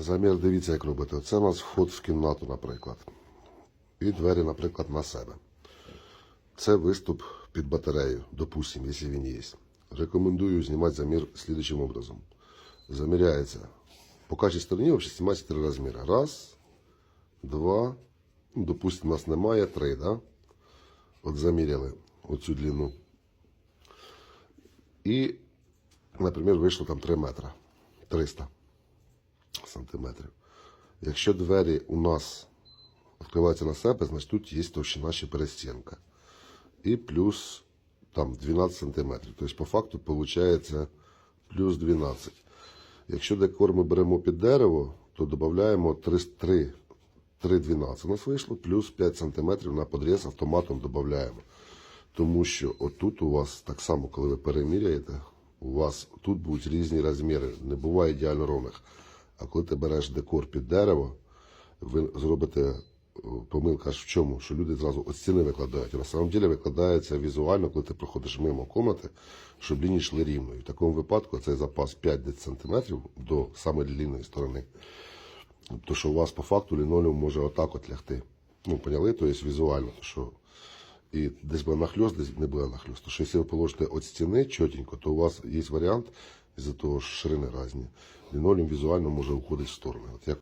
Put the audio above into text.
Замір дивіться, як робити. Це у нас вход в кімнату, наприклад. І двері, наприклад, на себе. Це виступ під батарею, допустим, якщо він є. Рекомендую знімати замір слідчим образом. Заміряється. По кожній стороні взагалі знімається три розміри. Раз, два, ну, допустим, у нас немає три, да? От заміряли оцю длину. І, наприклад, вийшло там 3 метри. 300 сантиметрів. Якщо двері у нас відкриваються на себе, значить тут є товщина ще перестінка. І плюс там 12 сантиметрів. Тобто, по факту, виходить плюс 12. Якщо декор ми беремо під дерево, то додаємо 3, 3, 3,12 у нас вийшло, плюс 5 сантиметрів на подріз автоматом додаємо. Тому що отут у вас так само, коли ви переміряєте, у вас тут будуть різні розміри, не буває ідеально ровних. А коли ти береш декор під дерево, ви зробите помилка аж в чому, що люди зразу от стіни викладають. А на самом деле викладається візуально, коли ти проходиш мимо комнати, щоб лінії йшли рівно. І в такому випадку цей запас 5 см до саме длинної сторони. Тобто, що у вас по факту лінолеум може отак от лягти. Ну, поняли? Тобто візуально, то що і десь буде нахльост, десь не буде нахльост. То що якщо ви положите від стіни чотенько, то у вас є варіант із-за того, що ширини різні. Лінолеум візуально може уходити в сторони. От як